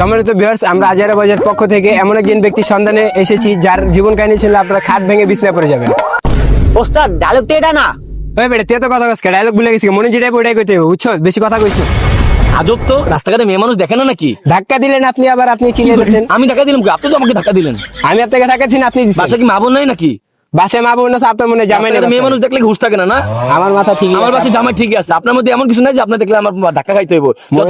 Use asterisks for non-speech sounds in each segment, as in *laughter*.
সম্মানিত ভিউয়ার্স আমরা আজারা বাজার পক্ষ থেকে এমন একজন ব্যক্তির সন্ধানে এসেছি যার জীবন কাহিনী ছিল আপনারা খাট ভেঙে বিছনা পড়ে যাবেন। ওস্তাদ ডায়লগ তো এটা না? ওই বেটা তুই তো কথা কস ডায়লগ ভুলে গেছিস মনে যেটা ওটাই কইতে হবে বুঝছ বেশি কথা কইছিস আজব তো রাস্তাঘাটে মেয়ে মানুষ দেখে না নাকি? ধাক্কা দিলেন আপনি আবার আপনি চিনিয়ে দিয়েছেন আমি ধাক্কা দিলাম কি? আপনি তো আমাকে ধাক্কা দিলেন। আমি আপনাকে ধাক্কাচ্ছি না আপনি বাসা কি মা বোন নাই নাকি? বাসায় মা বোন আছে আপনার মনে জামাই নেই মেয়ে মানুষ দেখলে থাকে না না? আমার মাথা ঠিক আমার বাসে জামাই ঠিকই আছে। আপনার মধ্যে এমন কিছু নাই যে আপনার দেখলে আমার ধাক্কা খাইতে হইব।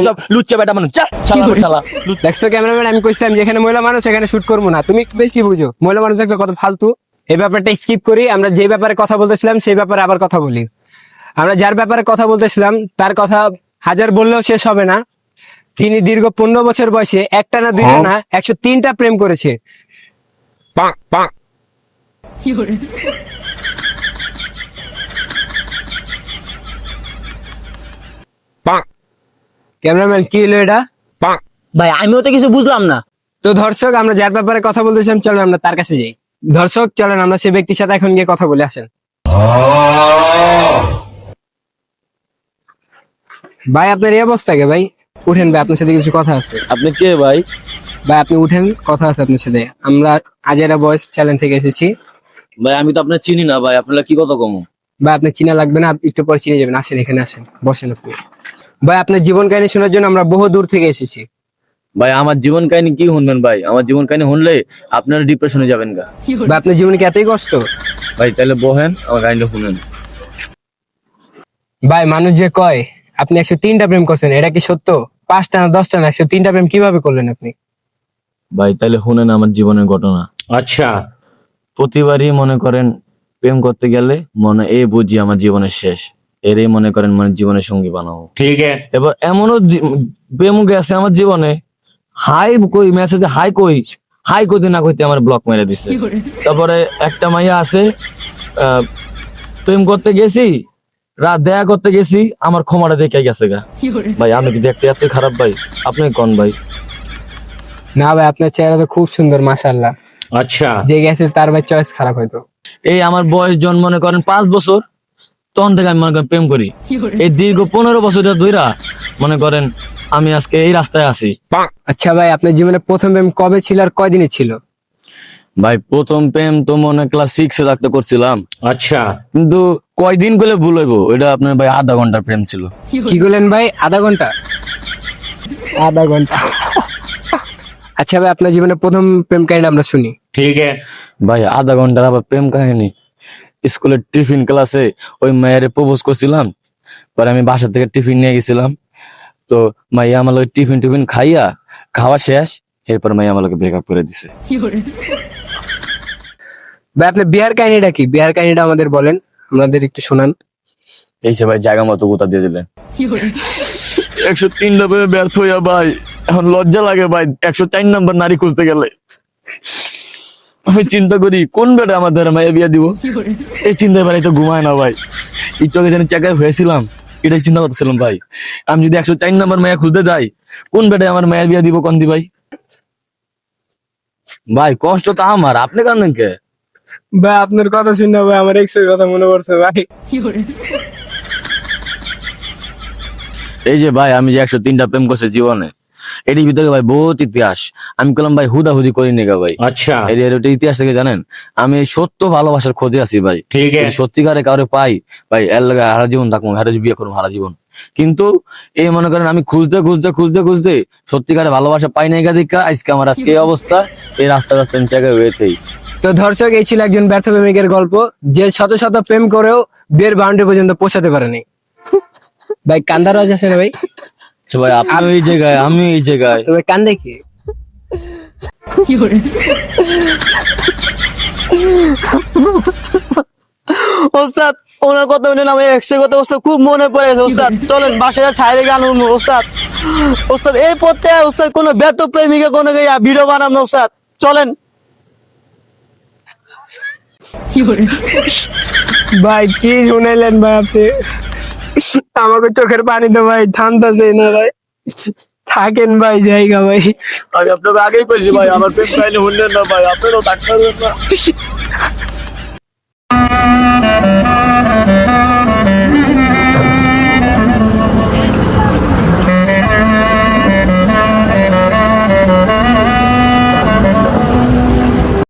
সব লুচ্চা বেটা মানুষ। শালা শালা দেখছ ক্যামেরাম্যান আমি কইছিলাম যেখানে মহিলা মানুষ সেখানে শুট করব না। তুমি বেশি বুঝো। মহিলা মানুষ দেখছ কত ফালতু। এই ব্যাপারটা স্কিপ করি আমরা যে ব্যাপারে কথা বলতেছিলাম সেই ব্যাপারে আবার কথা বলি। আমরা যার ব্যাপারে কথা বলতেছিলাম তার কথা হাজার বললেও শেষ হবে না। তিনি দীর্ঘ পনেরো বছর বয়সে একটা না দুইটা না একশো তিনটা প্রেম করেছে। ক্যামেরাম্যান কি হলো এটা? ভাই আমিও তো কিছু বুঝলাম না। তো দর্শক আমরা যার ব্যাপারে কথা বলতেছিলাম চলেন আমরা তার কাছে যাই। দর্শক চলেন আমরা সেই ব্যক্তির সাথে এখন গিয়ে কথা বলে আসেন। ভাই আপনার এই অবস্থা কে ভাই? উঠেন ভাই আপনার সাথে কিছু কথা আছে। আপনি কে ভাই? ভাই আপনি উঠেন কথা আছে আপনার সাথে। আমরা আজেরা বয়েস চ্যানেল থেকে এসেছি। ভাই আমি তো আপনার চিনি না ভাই আপনারা কি কত কম? ভাই আপনি চিনা লাগবে না একটু পরে চিনে যাবেন আসেন এখানে আসেন বসেন আপনি। ভাই আপনার জীবন কাহিনী শোনার জন্য আমরা বহু দূর থেকে এসেছি। ভাই আমার জীবন কাহিনী কি শুনবেন ভাই? আমার জীবন কাহিনী শুনলে আপনারা ডিপ্রেশনে যাবেন গা। ভাই আপনার জীবনে কি এতই কষ্ট? ভাই তাহলে বহেন আমার কাহিনীটা শুনেন। ভাই মানুষ যে কয় আপনি একশো তিনটা প্রেম করছেন এটা কি সত্য? পাঁচটা না দশটা না একশো তিনটা প্রেম কীভাবে করলেন আপনি? ভাই তাহলে শুনেন আমার জীবনের ঘটনা। আচ্ছা প্রতিবারই মনে করেন প্রেম করতে গেলে মনে এ বুঝি আমার জীবনের শেষ। এরই মনে করেন মানে জীবনের সঙ্গী বানাবো। ঠিক আছে। এবার এমনও প্রেম গেছে আমার জীবনে। হাই কই মেসেজে হাই কই হাই কইতে না কইতে আমার ব্লক মেরে দিছে। তারপরে একটা মাইয়া আছে প্রেম করতে গেছি রাত দেয়া করতে গেছি আমার ক্ষমাটা দেখে গেছে গা। ভাই আমি কি দেখতে এত খারাপ ভাই? আপনি কোন ভাই? না ভাই আপনার চেহারা তো খুব সুন্দর মাসাল্লাহ আচ্ছা। যে গেছে তার ভাই চয়েস খারাপ হয়তো। এই আমার বয়স জন মনে করেন পাঁচ বছর তখন থেকে আমি মনে করেন প্রেম করি। এই দীর্ঘ পনেরো বছর ধরা মনে করেন আমি আজকে এই রাস্তায় আছি। আচ্ছা ভাই আপনার জীবনে প্রথম প্রেম কবে ছিল আর কয়দিনে ছিল? ভাই প্রথম প্রেম তো মনে ক্লাস সিক্স এ থাকতে করছিলাম। আচ্ছা। কিন্তু কয়দিন করে ভুলবো এটা আপনার ভাই আধা ঘণ্টার প্রেম ছিল। কি বলেন ভাই? আধা ঘণ্টা? আধা ঘণ্টা। আচ্ছা ভাই আপনার জীবনে প্রথম প্রেম কাহিনী আমরা শুনি। ঠিক আছে। ভাই আধা ঘণ্টার আবার প্রেম কাহিনী। স্কুলের টিফিন ক্লাসে ওই মেয়ের প্রপোজ করছিলাম। পরে আমি বাসা থেকে টিফিন নিয়ে গেছিলাম। তো মাইয়া আমার টিফিন টিফিন খাইয়া খাওয়া শেষ। এরপর মাইয়া আমার ব্রেকআপ করে দিছে। ভাই আপনি বিহার কাহিনীটা কি? বিহার কাহিনীটা আমাদের বলেন আমাদের একটু শোনান। এই সে ভাই জায়গা মতো গোতা দিয়ে দিলেন। একশো তিন ব্যর্থ হইয়া ভাই। এখন লজ্জা লাগে ভাই একশো চার নম্বর নারী খুঁজতে গেলে। আমি চিন্তা করি কোন বেটা আমাদের মাইয়া বিয়া দিব? এই চিন্তা ভাই তো ঘুমায় না ভাই। একটু আগে জানি চাকায় হয়েছিলাম এটাই চিন্তা করতেছিলাম ভাই। আমি যদি একশো চার নম্বর মায়া খুঁজতে যাই কোন বেটায় আমার মায়া বিয়া দিব কন্দি ভাই? ভাই কষ্ট তো আমার আপনি কান্দেন কে? ভাই আপনার কথা শুনে ভাই আমার এক্সের কথা মনে পড়ছে ভাই। এই যে ভাই আমি যে একশো তিনটা প্রেম করছি জীবনে এটির ভিতরে ভাই বহুত ইতিহাস। আমি কলাম ভাই হুদা হুদি করি নেগা ভাই। আচ্ছা। এর একটা ইতিহাস থেকে জানেন? আমি সত্য ভালোবাসার খোঁজে আছি ভাই। ঠিক আছে। সত্যিকারে কারও পাই ভাই এর লাগে হারা জীবন থাকুন হারা বিয়ে করুন হারা জীবন। কিন্তু এই মনে করেন আমি খুঁজতে খুঁজতে খুঁজতে খুঁজতে সত্যিকারে ভালোবাসা পাই নাই গাদিকা আজকে আমার আজকে এই অবস্থা এই রাস্তা রাস্তা নিচে হয়েছেই তো দর্শক এই ছিল একজন ব্যর্থ প্রেমিকের গল্প যে শত শত প্রেম করেও বিয়ের বাউন্ডারি পর্যন্ত পৌঁছাতে পারেনি। *laughs* ভাই কান্দার রাজ আছে না ভাই। ভাই আপনি এই জায়গায় আমি এই জায়গায়। তো ভাই কান্দে কি ওস্তাদ ওনার কথা একশো কথা ওস্তাদ খুব মনে পড়েছে ওস্তাদ। চলেন বাসায় ছাইরে গান ওস্তাদ। ওস্তাদ এই পথে ওস্তাদ কোনো ব্যর্থ প্রেমিকা কোনো গিয়া ভিডিও বানাম না ওস্তাদ। চলেন। ভাই কি শুনাইলেন ভাই আপনি? আমাকে চোখের পানি তো ভাই ঠান্ডাছে না ভাই। থাকেন ভাই, জায়গা ভাই। আমি আপনাকে আগেই বলছি ভাই, আমার প্রেম কাহিনী শুনলেন না ভাই, আপনারও ডাক্তার